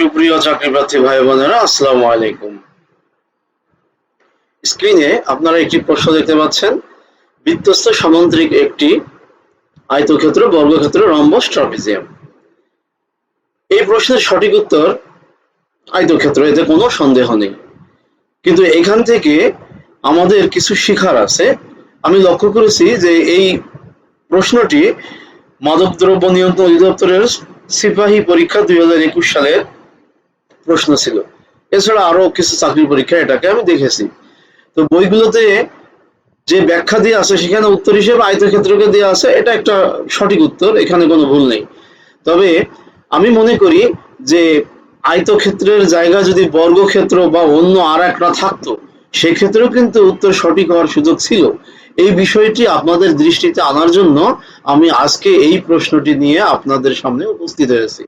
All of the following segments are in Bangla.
সুপ্রিয় চাকরিপ্রার্থী ভাই বোনেরা, আসসালামু আলাইকুম। স্ক্রিনে আপনারা একটি প্রশ্ন দেখতে পাচ্ছেন। বৃত্তস্থ সামন্ত্রিক একটি আয়তক্ষেত্র, বর্গক্ষেত্র, রম্বস, ট্রাপিজিয়াম। এই প্রশ্নের সঠিক উত্তর আয়তক্ষেত্র, এতে কোনো সন্দেহ নেই। কিন্তু এখান থেকে আমাদের কিছু শিখার আছে। আমি লক্ষ্য করেছি যে এই প্রশ্নটি মাদকদ্রব্য নিয়ন্ত্রণ অধিদপ্তরের সিপাহী পরীক্ষা দুই হাজার একুশ সালের প্রশ্ন ছিল। এছাড়া আরও কিছু চাকরি পরীক্ষা এটাকে আমি দেখেছি। তো বইগুলোতে যে ব্যাখ্যা দিয়ে আছে, সেখানে উত্তর হিসেবে আয়তক্ষেত্রকে দেওয়া আছে, এটা একটা সঠিক উত্তর, এখানে কোনো ভুল নেই। তবে আমি মনে করি যে আয়তক্ষেত্রের জায়গা যদি বর্গক্ষেত্র বা অন্য আর একটা থাকতো, সেক্ষেত্রেও কিন্তু উত্তর সঠিক হওয়ার সুযোগ ছিল। এই বিষয়টি আপনাদের দৃষ্টিতে আনার জন্য আমি আজকে এই প্রশ্নটি নিয়ে আপনাদের সামনে উপস্থিত হয়েছি।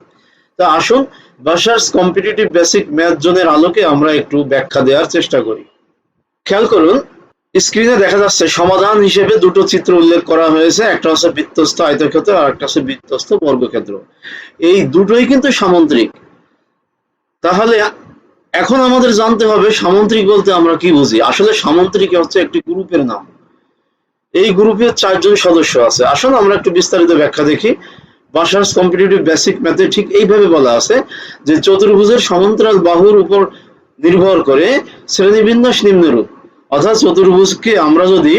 তা আসুন বাসার্স কম্পিটিটিভ বেসিক ম্যাথ জোনের আলোকে আমরা একটু ব্যাখ্যা দেওয়ার চেষ্টা করি। খেয়াল করুন স্ক্রিনে দেখা যাচ্ছে সমাধান হিসেবে দুটো চিত্র উল্লেখ করা হয়েছে, একটা হচ্ছে বৃত্তস্থ আয়তক্ষেত্র আর একটা হচ্ছে বৃত্তস্থ বর্গক্ষেত্র। এই দুটোই কিন্তু সামন্ত্রিক। তাহলে এখন আমাদের জানতে হবে সামন্ত্রিক বলতে আমরা কি বুঝি? আসলে সামন্ত্রিক হচ্ছে একটি গ্রুপের নাম। এই গ্রুপের চারজন সদস্য আছে। আসুন আমরা একটু বিস্তারিত ব্যাখ্যা দেখি। বাসার্স কম্পিটিটিভ বেসিক ম্যাথে ঠিক এইভাবে বলা আছে যে চতুর্ভুজের সমান্তরাল বাহুর উপর নির্ভর করে শ্রেণীবিন্যাস নিম্নরূপ। অর্থাৎ চতুর্ভুজকে আমরা যদি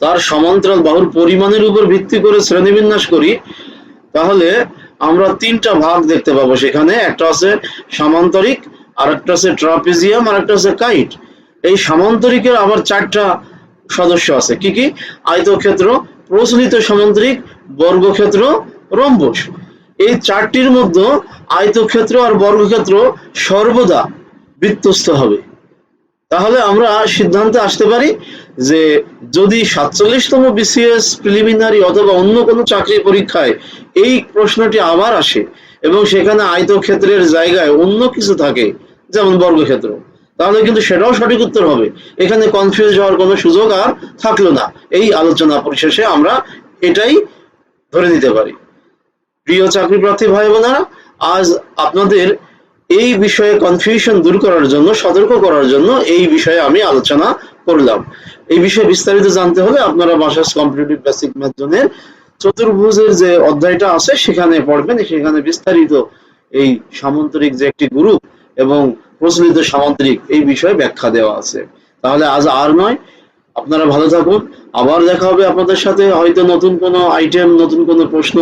তার সমান্তরাল বাহুর পরিমাণের উপর ভিত্তি করে শ্রেণীবিন্যাস করি, তাহলে আমরা তিনটা ভাগ দেখতে পাবো সেখানে। একটা আছে সামান্তরিক আর একটা আছে ট্রাপিজিয়াম আর একটা আছে কাইট। এই সামান্তরিকের আবার চারটা সদস্য আছে। কি কি? আয়তক্ষেত্র প্রচলিত সামান্তরিক বর্গক্ষেত্র রম্বস এই চারটির মধ্যে আয়তক্ষেত্র আর বর্গক্ষেত্র সর্বদা বৃত্তস্থ হবে। তাহলে আমরা সিদ্ধান্তে আসতে পারি যে যদি সাতচল্লিশতম বিসিএস প্রিলিমিনারি অথবা অন্য কোনো চাকরি পরীক্ষায় এই প্রশ্নটি আবার আসে এবং সেখানে আয়তক্ষেত্রের জায়গায় অন্য কিছু থাকে, যেমন বর্গক্ষেত্র। তাহলে কিন্তু সেটাও সঠিক উত্তর হবে। এখানে কনফিউজ হওয়ার কোনো সুযোগ আর থাকল না। এই আলোচনা পরিশেষে আমরা এটাই ধরে নিতে পারি। প্রিয় চাকরি প্রার্থী ভাই বোনেরা, আজ আপনাদের এই বিষয়ে কনফিউশন দূর করার জন্য, সতর্ক করার জন্য এই বিষয়ে আমি আলোচনা করলাম। এই বিষয়ে বিস্তারিত জানতে হলে আপনারা বাসাস কম্পিটিটিভ বেসিক ম্যাথজনের চতুর্ভুজের যে অধ্যায়টা আছে, সেখানে পড়বেন। সেখানে বিস্তারিত এই সামন্তরিক যে একটি গ্রুপ এবং প্রচলিত সামুদ্রিক এই বিষয়ে ব্যাখ্যা দেওয়া আছে। তাহলে আজ আর নয়। আপনারা ভালো থাকুন। আবার দেখা হবে আপনাদের সাথে। হয়তো নতুন কোনো আইটেম নতুন কোনো প্রশ্ন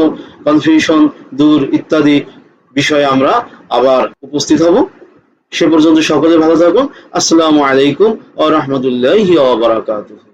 কনফিউশন দূর ইত্যাদি বিষয়ে আমরা আবার উপস্থিত হব। সে পর্যন্ত সকলে ভালো থাকুন। আসসালামু আলাইকুম ও রহমতুল্লাহ বারাকাতুহ।